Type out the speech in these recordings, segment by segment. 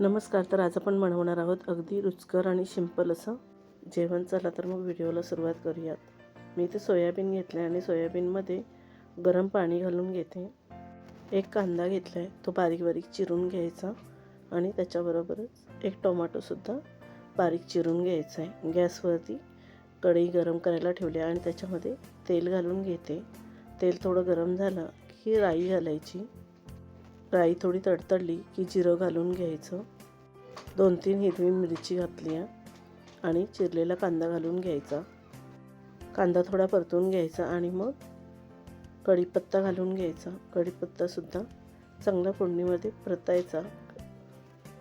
नमस्कार तर आज आपण बनवणार आहोत अगदी रुचकर आणि सिंपल असं. जेवण चला तर मग व्हिडिओला सुरुवात करूयात. मी इथे सोयाबीन घेतलं आहे आणि सोयाबीनमध्ये गरम पाणी घालून घेते. एक कांदा घेतला आहे तो बारीक बारीक चिरून घ्यायचा आणि त्याच्याबरोबरच एक टोमॅटोसुद्धा बारीक चिरून घ्यायचा आहे गॅसवरती कढई गरम करायला ठेवली आहे आणि त्याच्यामध्ये तेल घालून घेते. तेल थोडं गरम झालं की राई घालायची. राई थोडी तडतडली की जिरं घालून घ्यायचं. दोन तीन हिरवी मिरची घातली आहे आणि चिरलेला कांदा घालून घ्यायचा. कांदा थोडा परतून घ्यायचा आणि मग कढीपत्ता घालून घ्यायचा. कढीपत्तासुद्धा चांगल्या फोडणीमध्ये परतायचा.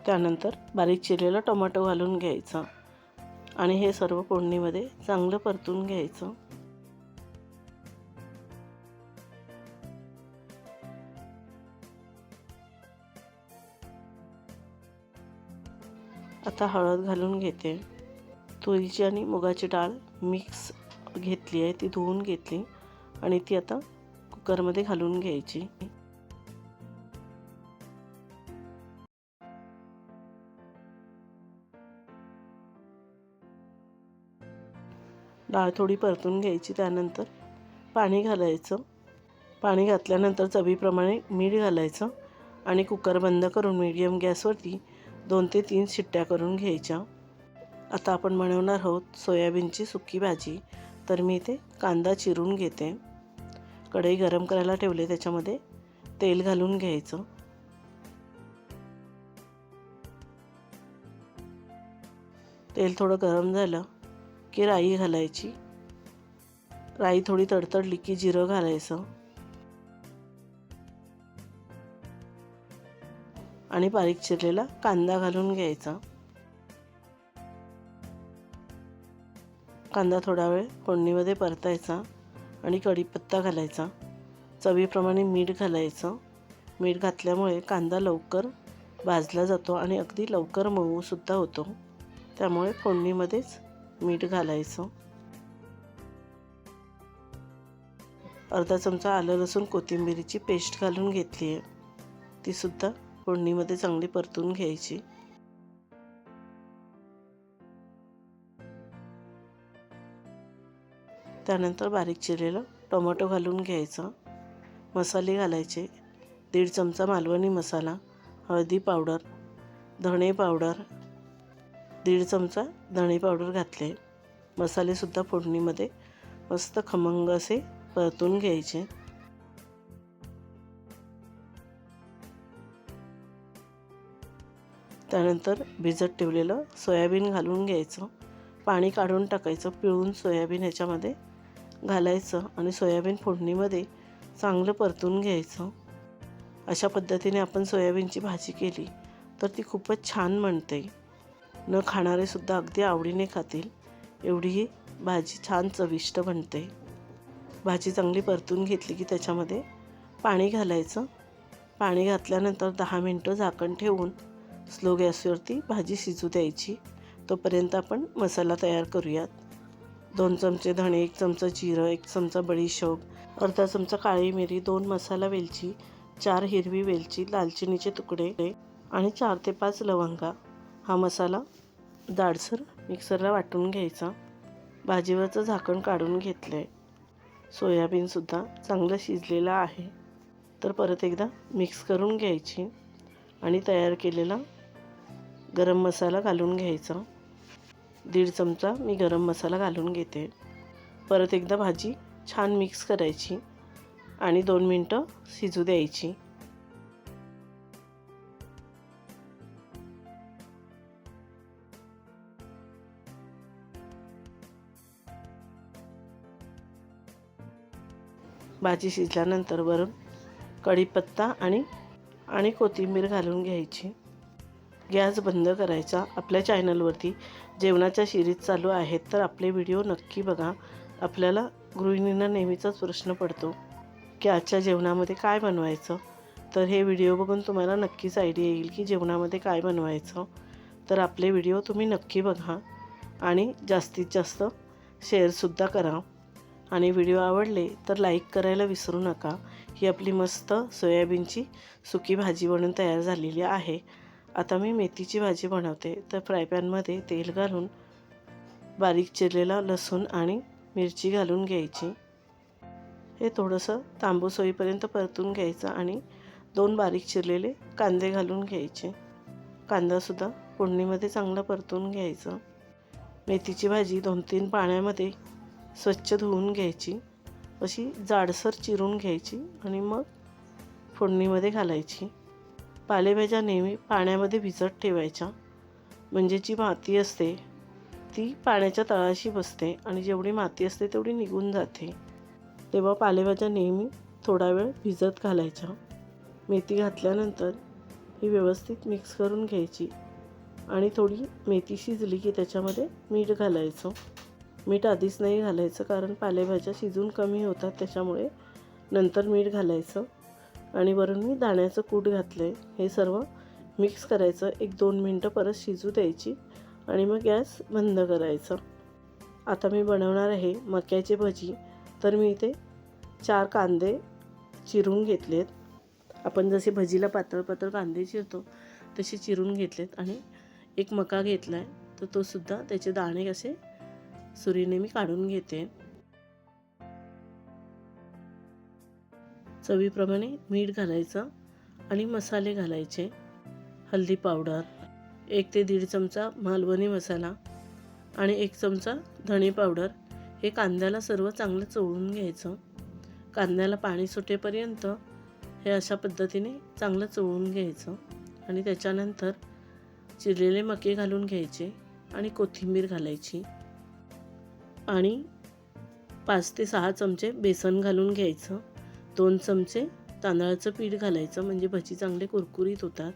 त्यानंतर बारीक चिरलेला टोमॅटो घालून घ्यायचा आणि हे सर्व फोडणीमध्ये चांगलं परतून घ्यायचं. आता हळद घालून घेते. तुरीची आणि मुगाची डाळ मिक्स घेतली आहे ती धुवून घेतली आणि ती आता कुकरमध्ये घालून घ्यायची. डाळ थोडी परतून घ्यायची त्यानंतर पाणी घालायचं. पाणी घातल्यानंतर चवीप्रमाणे मीठ घालायचं आणि कुकर बंद करून मीडियम गॅसवरती दोन ते तीन शिट्ट्या करून घ्यायच्या. आता आपण बनवणार आहोत सोयाबीनची सुकी भाजी. तर मी इथे कांदा चिरून घेते. कढई गरम करायला ठेवले त्याच्यामध्ये तेल घालून घ्यायचं. तेल थोडं गरम झालं की राई घालायची. राई थोडी तडतडली की जिरं घालायचं. आणि बारीक चिरलेला कांदा घालून घ्यायचा. कांदा थोडा वेळ फोडणीमध्ये परतायचा आणि कढीपत्ता घालायचा. चवीप्रमाणे मीठ घालायचं. मीठ घातल्यामुळे कांदा लवकर भाजला जातो आणि अगदी लवकर मऊसुद्धा होतो. त्यामुळे फोडणीमध्येच मीठ घालायचं. अर्धा चमचा आलं लसूण कोथिंबिरीची पेस्ट घालून घेतली आहे तीसुद्धा फोडणीमध्ये चांगली परतून घ्यायची. त्यानंतर बारीक चिरलेलं टोमॅटो घालून घ्यायचं. मसाले घालायचे. दीड चमचा मालवणी मसाला हळदी पावडर धणे पावडर दीड चमचा धणे पावडर घातले. मसालेसुद्धा फोडणीमध्ये मस्त खमंग असे परतून घ्यायचे. त्यानंतर भिजत ठेवलेलं सोयाबीन घालून घ्यायचं. पाणी काढून टाकायचं पिळून सोयाबीन ह्याच्यामध्ये घालायचं आणि सोयाबीन फोडणीमध्ये चांगलं परतून घ्यायचं. अशा पद्धतीने आपण सोयाबीनची भाजी केली तर ती खूपच छान म्हणते न खाणारेसुद्धा अगदी आवडीने खातील. एवढी ही भाजी छान चविष्ट बनते. भाजी चांगली परतून घेतली की त्याच्यामध्ये पाणी घालायचं. पाणी घातल्यानंतर दहा मिनटं झाकण ठेवून स्लो गॅसवरती भाजी शिजू द्यायची. तोपर्यंत आपण मसाला तयार करूयात. दोन चमचे धणे एक चमचा जिरं एक चमचा बडीशोप अर्धा चमचा काळी मिरी दोन मसाला वेलची चार हिरवी वेलची दालचिनीचे तुकडे आणि चार ते पाच लवंगा. हा मसाला दाडसर मिक्सरला वाटून घ्यायचा. भाजीवरचं झाकण काढून घेतलं आहे सोयाबीनसुद्धा चांगलं शिजलेलं आहे. तर परत एकदा मिक्स करून घ्यायची आणि तयार केलेला गरम मसाला घालून घ्यायचा. दीड चमचा मी गरम मसाला घालून घेते. परत एकदा भाजी छान मिक्स करायची आणि दोन मिनटं शिजू द्यायची. भाजी शिजल्यानंतर वरून कढीपत्ता आणि आणि कोथिंबीर घालून घ्यायची. गॅस बंद करायचा आपल्या चॅनलवरती. जेवणाच्या शिरीज चालू आहेत तर आपले व्हिडिओ नक्की बघा. आपल्याला गृहिणींना नेहमीचाच प्रश्न पडतो की आजच्या जेवणामध्ये काय बनवायचं? तर हे व्हिडिओ बघून तुम्हाला नक्कीच आयडिया येईल की जेवणामध्ये काय बनवायचं. तर आपले व्हिडिओ तुम्ही नक्की बघा आणि जास्तीत जास्त शेअरसुद्धा करा. आणि व्हिडिओ आवडले तर लाईक करायला विसरू नका. ही आपली मस्त सोयाबीनची सुकी भाजी बनून तयार झालेली आहे. आता मी मेथीची भाजी बनवते. तर फ्रायपॅनमध्ये तेल घालून बारीक चिरलेला लसूण आणि मिरची घालून घ्यायची. हे थोडंसं तांबूस होईपर्यंत परतून घ्यायचं आणि दोन बारीक चिरलेले कांदे घालून घ्यायचे. कांदासुद्धा फोडणीमध्ये चांगला परतून घ्यायचं. मेथीची भाजी दोन तीन पाण्यामध्ये स्वच्छ धुवून घ्यायची. अशी जाडसर चिरून घ्यायची आणि मग फोडणीमध्ये घालायची. पालेभाज्या नेहमी पाण्यामध्ये भिजत ठेवायच्या. म्हणजे जी माती असते ती पाण्याच्या तळाशी बसते आणि जेवढी माती असते तेवढी निघून जाते. तेव्हा पालेभाज्या नेहमी थोडा वेळ भिजत घालायच्या. मेथी घातल्यानंतर ही व्यवस्थित मिक्स करून घ्यायची आणि थोडी मेथी शिजली की त्याच्यामध्ये मीठ घालायचं. मीठ आधीच नाही घालायचं कारण पालेभाज्या शिजून कमी होतात त्याच्यामुळे नंतर मीठ घालायचं. आणि वरून मी दाण्याचं कूट घातलं आहे हे सर्व मिक्स करायचं. एक दोन मिनटं परत शिजू द्यायची आणि मग गॅस बंद करायचा. आता मी बनवणार आहे मक्याची भजी. तर मी इथे चार कांदे चिरून घेतलेत. आपण जसे भजीला पातळ पातळ कांदे चिरतो तसे चिरून घेतलेत आणि एक मका घेतला आहे तर तो सुद्धा त्याचे दाणे असे सुरीने मी काढून घेते. चवीप्रमाणे मीठ घालायचं आणि मसाले घालायचे. हल्दी पावडर एक ते दीड चमचा मालवणी मसाला आणि एक चमचा धणे पावडर हे कांद्याला सर्व चांगलं चोळून घ्यायचं. कांद्याला पाणी सुटेपर्यंत हे अशा पद्धतीने चांगलं चोळून घ्यायचं आणि त्याच्यानंतर चिरलेले मके घालून घ्यायचे आणि कोथिंबीर घालायची आणि पाच ते सहा चमचे बेसन घालून घ्यायचं. दोन चमचे तांदळाचं पीठ घालायचं म्हणजे भजी चांगले कुरकुरीत होतात.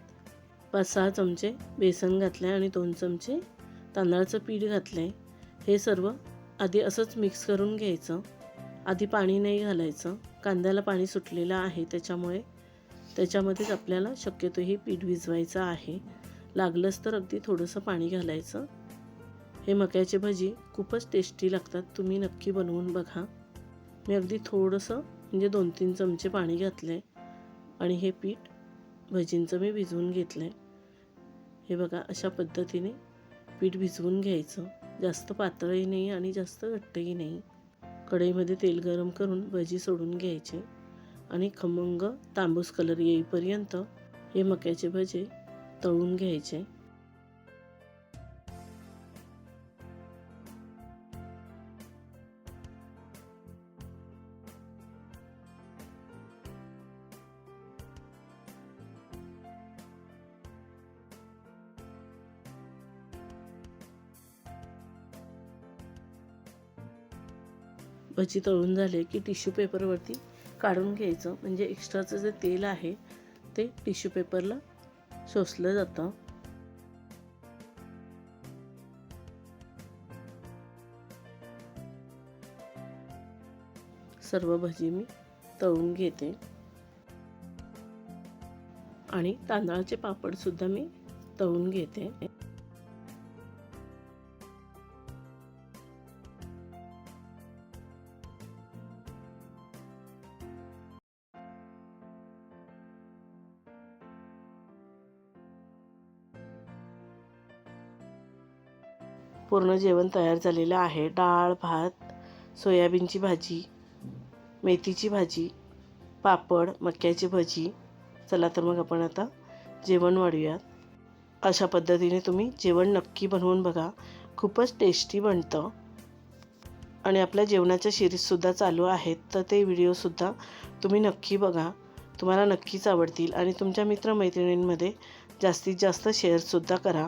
पाच सहा चमचे बेसन घातले आणि दोन चमचे तांदळाचं पीठ घातलं आहे हे सर्व आधी असंच मिक्स करून घ्यायचं. आधी पाणी नाही घालायचं. कांद्याला पाणी सुटलेलं आहे त्याच्यामुळे त्याच्यामध्येच आपल्याला शक्यतो हे पीठ भिजवायचं आहे. लागलंच तर अगदी थोडंसं पाणी घालायचं. हे मक्याची भजी खूपच टेस्टी लागतात. तुम्ही नक्की बनवून बघा. मी अगदी थोडंसं म्हणजे दोन तीन चमचे पाणी घातले आणि हे पीठ भजींचं मी भिजवून घेतलं आहे हे बघा अशा पद्धतीने पीठ भिजवून घ्यायचं. जास्त पातळही नाही आणि जास्त घट्टही नाही. कढईमध्ये तेल गरम करून भजी सोडून घ्यायचे आणि खमंग तांबूस कलर येईपर्यंत हे मक्याचे भजे तळून घ्यायचे. भजी तळून झाले की टिश्यू पेपरवरती काढून घ्यायचं. म्हणजे एक्स्ट्राचं जे तेल आहे ते टिश्यू पेपरला शोषलं जातं. सर्व भजी मी तळून घेते. आणि तांदळाचे पापडसुद्धा मी तळून घेते. पूर्ण जेवण तयार झालेलं आहे. डाळ भात सोयाबीनची भाजी मेथीची भाजी पापड मक्याची भजी. चला तर मग आपण आता जेवण वाढूयात. अशा पद्धतीने तुम्ही जेवण नक्की बनवून बघा. खूपच टेस्टी बनतं. आणि आपल्या जेवणाच्या सिरीजसुद्धा चालू आहेत. तर ते व्हिडिओसुद्धा तुम्ही नक्की बघा. तुम्हाला नक्कीच आवडतील. आणि तुमच्या मित्रमैत्रिणींमध्ये जास्तीत जास्त शेअरसुद्धा करा.